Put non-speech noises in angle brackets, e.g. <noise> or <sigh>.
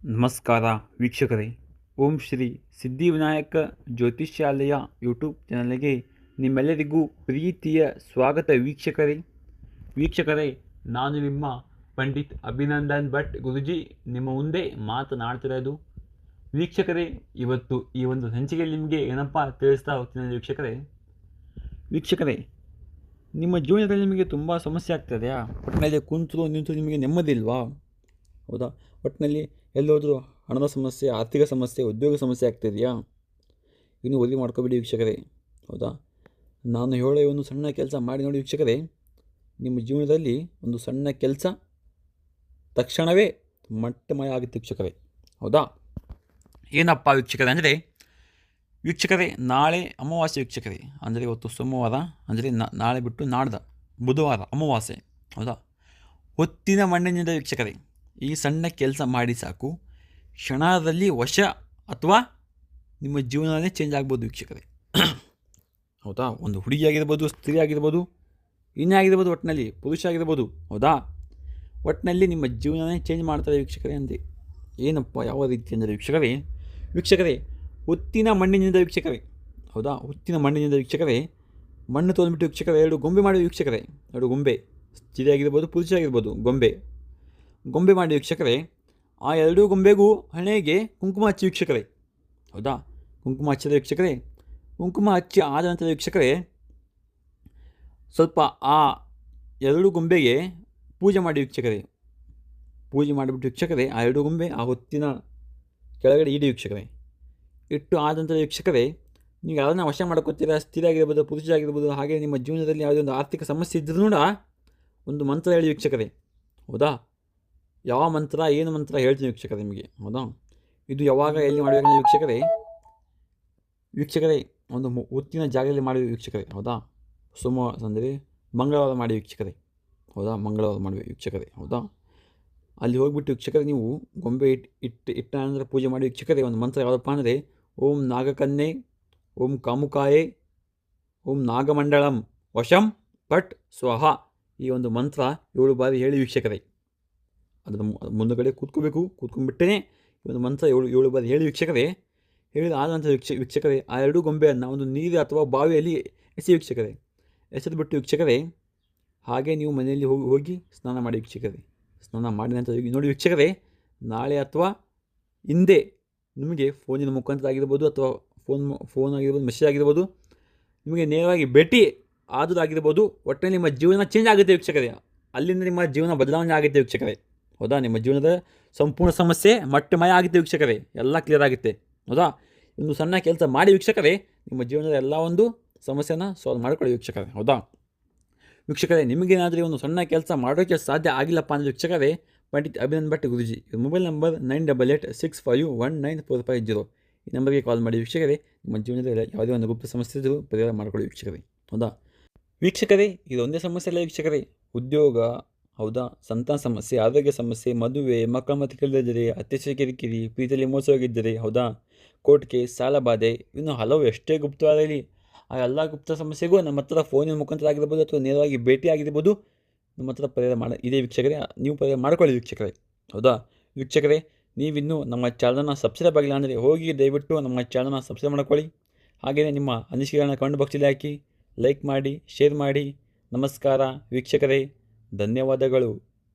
ನಮಸ್ಕಾರ ವೀಕ್ಷಕರೇ. ಓಂ ಶ್ರೀ ಸಿದ್ಧಿವಿನಾಯಕ ಜ್ಯೋತಿಷ್ಯಾಲಯ ಯೂಟ್ಯೂಬ್ ಚಾನಲ್ಗೆ ನಿಮ್ಮೆಲ್ಲರಿಗೂ ಪ್ರೀತಿಯ ಸ್ವಾಗತ ವೀಕ್ಷಕರೇ. ವೀಕ್ಷಕರೇ, ನಾನು ನಿಮ್ಮ ಪಂಡಿತ್ ಅಭಿನಂದನ್ ಭಟ್ ಗುರುಜಿ. ನಿಮ್ಮ ಮುಂದೆ ಮಾತನಾಡ್ತಿರೋದು, ವೀಕ್ಷಕರೇ, ಇವತ್ತು ಈ ಒಂದು ಸಂಚಿಕೆಯಲ್ಲಿ ನಿಮಗೆ ಏನಪ್ಪ ತಿಳಿಸ್ತಾ ಹೋಗ್ತೀನಿ ವೀಕ್ಷಕರೇ. ವೀಕ್ಷಕರೇ, ನಿಮ್ಮ ಜೀವನದಲ್ಲಿ ನಿಮಗೆ ತುಂಬ ಸಮಸ್ಯೆ ಆಗ್ತದೆಯಾ ಪಟ್ಟಣದಲ್ಲಿ ಕುಂತು ನಿಂತು ನಿಮಗೆ ನೆಮ್ಮದಿ ಇಲ್ವಾ? ಹೌದಾ? ಒಟ್ಟಿನಲ್ಲಿ ಎಲ್ಲೋದ್ರೂ ಹಣದ ಸಮಸ್ಯೆ, ಆರ್ಥಿಕ ಸಮಸ್ಯೆ, ಉದ್ಯೋಗ ಸಮಸ್ಯೆ ಆಗ್ತಿದೆಯಾ ಇನ್ನು ಒಲಿ ಮಾಡ್ಕೋಬೇಡಿ ವೀಕ್ಷಕರೇ. ಹೌದಾ? ನಾನು ಹೇಳೋ ಒಂದು ಸಣ್ಣ ಕೆಲಸ ಮಾಡಿ ನೋಡಿ ವೀಕ್ಷಕರೇ. ನಿಮ್ಮ ಜೀವನದಲ್ಲಿ ಒಂದು ಸಣ್ಣ ಕೆಲಸ ತಕ್ಷಣವೇ ಮಟ್ಟಮಯ ಆಗುತ್ತೆ ವೀಕ್ಷಕರೇ. ಹೌದಾ? ಏನಪ್ಪ ವೀಕ್ಷಕರೇ ಅಂದರೆ, ವೀಕ್ಷಕರೇ, ನಾಳೆ ಅಮಾವಾಸ್ಯೆ ವೀಕ್ಷಕರೇ. ಅಂದರೆ ಇವತ್ತು ಸೋಮವಾರ, ಅಂದರೆ ನಾಳೆ ಬಿಟ್ಟು ನಾಡ್ದ ಬುಧವಾರ ಅಮಾವಾಸ್ಯೆ. ಹೌದಾ? ಹೊತ್ತಿನ ಮಣ್ಣಿನಿಂದ ವೀಕ್ಷಕರೇ. ಈ ಸಣ್ಣ ಕೆಲಸ ಮಾಡಿ ಸಾಕು. ಕ್ಷಣದಲ್ಲಿ ವಶ ಅಥವಾ ನಿಮ್ಮ ಜೀವನವೇ ಚೇಂಜ್ ಆಗ್ಬೋದು ವೀಕ್ಷಕರೇ. <coughs> ಹೌದಾ? ಒಂದು ಹುಡುಗಿ ಆಗಿರ್ಬೋದು, ಸ್ತ್ರೀ ಆಗಿರ್ಬೋದು ಇನ್ನೇ ಆಗಿರ್ಬೋದು ಒಟ್ಟಿನಲ್ಲಿ ಪುರುಷ ಆಗಿರ್ಬೋದು, ಹೌದಾ? ಒಟ್ಟಿನಲ್ಲಿ ನಿಮ್ಮ ಜೀವನವೇ ಚೇಂಜ್ ಮಾಡ್ತಾರೆ ವೀಕ್ಷಕರೇ ಅಂದರೆ ಏನಪ್ಪ, ಯಾವ ರೀತಿ ಅಂದರೆ ವೀಕ್ಷಕರೇ ವೀಕ್ಷಕರೇ, ಹುತ್ತಿನ ಮಣ್ಣಿನಿಂದ ವೀಕ್ಷಕರೇ, ಹೌದಾ? ಹುತ್ತಿನ ಮಣ್ಣಿನಿಂದ ವೀಕ್ಷಕರೇ, ಮಣ್ಣು ತೊಗೊಂಡ್ಬಿಟ್ಟು ವೀಕ್ಷಕರೇ, ಎರಡು ಗೊಂಬೆ ಮಾಡಿ ವೀಕ್ಷಕರೇ, ಎರಡು ಗೊಂಬೆ. ಸ್ತ್ರೀ ಆಗಿರ್ಬೋದು, ಪುರುಷ ಆಗಿರ್ಬೋದು, ಗೊಂಬೆ. ಗೊಂಬೆ ಮಾಡಿ ವೀಕ್ಷಕರೇ ಆ ಎರಡೂ ಗೊಂಬೆಗೂ ಹಣೆಗೆ ಕುಂಕುಮ ಹಚ್ಚಿ ವೀಕ್ಷಕರೇ ಹೌದಾ? ಕುಂಕುಮ ಹಚ್ಚಿದ ವೀಕ್ಷಕರೇ, ಕುಂಕುಮ ಹಚ್ಚಿ ಆದ ನಂತರ ವೀಕ್ಷಕರೇ, ಸ್ವಲ್ಪ ಆ ಎರಡು ಗೊಂಬೆಗೆ ಪೂಜೆ ಮಾಡಿ ವೀಕ್ಷಕರೇ. ಪೂಜೆ ಮಾಡಿಬಿಟ್ಟು ವೀಕ್ಷಕರೇ, ಆ ಎರಡು ಗೊಂಬೆ ಆ ಹೊತ್ತಿನ ಕೆಳಗಡೆ ಇಡಿ ವೀಕ್ಷಕರೇ. ಇಟ್ಟು ಆದ ನಂತರ ವೀಕ್ಷಕರೇ, ನೀವು ಯಾರನ್ನ ವಶ ಮಾಡ್ಕೋತೀರಾ, ಸ್ಥಿರ ಆಗಿರ್ಬೋದು, ಪುರುಷ ಆಗಿರ್ಬೋದು, ಹಾಗೆ ನಿಮ್ಮ ಜೀವನದಲ್ಲಿ ಯಾವುದೇ ಒಂದು ಆರ್ಥಿಕ ಸಮಸ್ಯೆ ಇದ್ದರೂ ಕೂಡ ಒಂದು ಮಂತ್ರ ಹೇಳಿ ವೀಕ್ಷಕರೇ. ಹೌದಾ? ಯಾವ ಮಂತ್ರ, ಏನು ಮಂತ್ರ ಹೇಳ್ತೀನಿ ವೀಕ್ಷಕರೇ ನಿಮಗೆ. ಹೌದಾ? ಇದು ಯಾವಾಗ ಎಲ್ಲಿ ಮಾಡಬೇಕಂದ್ರೆ ವೀಕ್ಷಕರೇ? ವೀಕ್ಷಕರೇ, ಒಂದು ಒತ್ತಿನ ಜಾಗದಲ್ಲಿ ಮಾಡಿ ವೀಕ್ಷಕರೇ. ಹೌದಾ? ಸೋಮವಾರ ಅಂದರೆ ಮಂಗಳವಾರ ಮಾಡಿ ವೀಕ್ಷಕರೇ. ಹೌದಾ? ಮಂಗಳವಾರ ಮಾಡಿ ವೀಕ್ಷಕರೇ. ಹೌದಾ? ಅಲ್ಲಿ ಹೋಗ್ಬಿಟ್ಟು ವೀಕ್ಷಕರೇ ನೀವು ಗೊಂಬೆ ಇಟ್ಟು ಇಟ್ಟು, ಇಟ್ಟ ಅಂದರೆ ಪೂಜೆ ಮಾಡಿ ವೀಕ್ಷಕರೇ, ಒಂದು ಮಂತ್ರ ಯಾವುದಪ್ಪ ಅಂದರೆ, ಓಂ ನಾಗಕನ್ಯೆ, ಓಂ ಕಾಮುಕಾಯೆ, ಓಂ ನಾಗಮಂಡಳಂ ವಶಂ ಪಟ್ ಸ್ವಹ. ಈ ಒಂದು ಮಂತ್ರ ಏಳು ಬಾರಿ ಹೇಳಿ ವೀಕ್ಷಕರೇ. ಅದರ ಮುಂದುಗಡೆ ಕೂತ್ಕೋಬೇಕು ಕೂತ್ಕೊಂಡ್ಬಿಟ್ಟೇ ಒಂದು ಮಂತ್ರ ಏಳು ಏಳು ಬಾರಿ ಹೇಳಿ ವೀಕ್ಷಕರೇ ಹೇಳಿದ ಆದ ವೀಕ್ಷ ವೀಕ್ಷಕರೇ ಆ ಎರಡು ಗೊಂಬೆಯನ್ನು ಒಂದು ನೀರು ಅಥವಾ ಬಾವಿಯಲ್ಲಿ ಎಸೆ ವೀಕ್ಷಕರೇ ಎಸೆದು ಬಿಟ್ಟು ವೀಕ್ಷಕರೇ ಹಾಗೆ ನೀವು ಮನೆಯಲ್ಲಿ ಹೋಗಿ ಹೋಗಿ ಸ್ನಾನ ಮಾಡಿ ವೀಕ್ಷಕರೇ ಸ್ನಾನ ಮಾಡಿದ ನಂತರ ನೋಡಿ ವೀಕ್ಷಕರೇ ನಾಳೆ ಅಥವಾ ಹಿಂದೆ ನಿಮಗೆ ಫೋನಿನ ಮುಖಾಂತರ ಆಗಿರ್ಬೋದು ಅಥವಾ ಫೋನ್ ಫೋನ್ ಆಗಿರ್ಬೋದು, ಮೆಸೇಜ್ ಆಗಿರ್ಬೋದು, ನಿಮಗೆ ನೇರವಾಗಿ ಭೇಟಿ ಆದುದಾಗಿರ್ಬೋದು, ಒಟ್ಟಿನಲ್ಲಿ ನಿಮ್ಮ ಜೀವನ ಚೇಂಜ್ ಆಗುತ್ತೆ ವೀಕ್ಷಕರೇ ಅಲ್ಲಿಂದ ನಿಮ್ಮ ಜೀವನ ಬದಲಾವಣೆ ಆಗುತ್ತೆ ವೀಕ್ಷಕರೇ ಹೌದಾ? ನಿಮ್ಮ ಜೀವನದ ಸಂಪೂರ್ಣ ಸಮಸ್ಯೆ ಮಟ್ಟಮಯ ಆಗುತ್ತೆ ವೀಕ್ಷಕರೇ. ಎಲ್ಲ ಕ್ಲಿಯರ್ ಆಗುತ್ತೆ. ಹೌದಾ? ಒಂದು ಸಣ್ಣ ಕೆಲಸ ಮಾಡಿ ವೀಕ್ಷಕರೇ, ನಿಮ್ಮ ಜೀವನದ ಎಲ್ಲ ಒಂದು ಸಮಸ್ಯೆನ ಸಾಲ್ವ್ ಮಾಡಿಕೊಳ್ಳಿ ವೀಕ್ಷಕರೇ. ಹೌದಾ? ವೀಕ್ಷಕರೇ, ನಿಮಗೇನಾದರೂ ಒಂದು ಸಣ್ಣ ಕೆಲಸ ಮಾಡೋಕ್ಕೆ ಸಾಧ್ಯ ಆಗಿಲ್ಲಪ್ಪ ಅಂದರೆ ವೀಕ್ಷಕರೇ, Pandit Abhinand Bhat Guruji mobile number nine double eight six five one nine four five zero ಈ ನಂಬರ್ಗೆ ಕಾಲ್ ಮಾಡಿ ವೀಕ್ಷಕರೇ, ನಿಮ್ಮ ಜೀವನದಲ್ಲಿ ಯಾವುದೇ ಒಂದು ಗುಪ್ತ ಸಮಸ್ಯೆ ಇದ್ದರೂ ಪರಿಹಾರ ಮಾಡಿಕೊಳ್ಳಿ ವೀಕ್ಷಕರೇ. ಹೌದಾ? ವೀಕ್ಷಕರೇ ಇದು ಒಂದೇ ಸಮಸ್ಯೆ ಇಲ್ಲ ವೀಕ್ಷಕರೇ. ಉದ್ಯೋಗ ಹೌದಾ? ಸಂತಾನ ಸಮಸ್ಯೆ, ಆರೋಗ್ಯ ಸಮಸ್ಯೆ, ಮದುವೆ, ಮಕ್ಕಳ ಮತ್ತು ಕೇಳಿದರೆ ಅತ್ಯಾಚಾರ ಕಿರಿಕಿರಿ ಪ್ರೀತಿಯಲ್ಲಿ ಮೋಸವಾಗಿದ್ದರೆ ಹೌದಾ? ಕೋರ್ಟ್ ಕೇಸ್ ಸಾಲ ಬಾಧೆ, ಇನ್ನು ಹಲವು ಎಷ್ಟೇ ಗುಪ್ತವಾಗಲಿ, ಆ ಎಲ್ಲ ಗುಪ್ತ ಸಮಸ್ಯೆಗೂ ನಮ್ಮ ಹತ್ರ ಫೋನಿನ ಮುಖಾಂತರ ಆಗಿರ್ಬೋದು ಅಥವಾ ನೇರವಾಗಿ ಭೇಟಿ ಆಗಿರ್ಬೋದು, ನಮ್ಮ ಹತ್ರ ಪರಿಹಾರ ಮಾಡ, ಇದೇ ವೀಕ್ಷಕರೇ, ನೀವು ಪರಿಹಾರ ಮಾಡ್ಕೊಳ್ಳಿ ವೀಕ್ಷಕರೇ, ಹೌದಾ? ವೀಕ್ಷಕರೇ, ನೀವಿನ್ನೂ ನಮ್ಮ ಚಾನಲ್ನ ಸಬ್ಸ್ಕ್ರೈಬ್ ಆಗಿಲ್ಲ ಅಂದರೆ ಹೋಗಿ ದಯವಿಟ್ಟು ನಮ್ಮ ಚಾನಲ್ನ ಸಬ್ಸ್ಕ್ರೈಬ್ ಮಾಡ್ಕೊಳ್ಳಿ. ಹಾಗೆಯೇ ನಿಮ್ಮ ಅನಿಸಿಕೆಗಳನ್ನ ಕಮೆಂಟ್ ಬಾಕ್ಸಲ್ಲಿ ಹಾಕಿ ಲೈಕ್ ಮಾಡಿ ಶೇರ್ ಮಾಡಿ, ನಮಸ್ಕಾರ ವೀಕ್ಷಕರೇ. ಧನ್ಯವಾದಗಳು.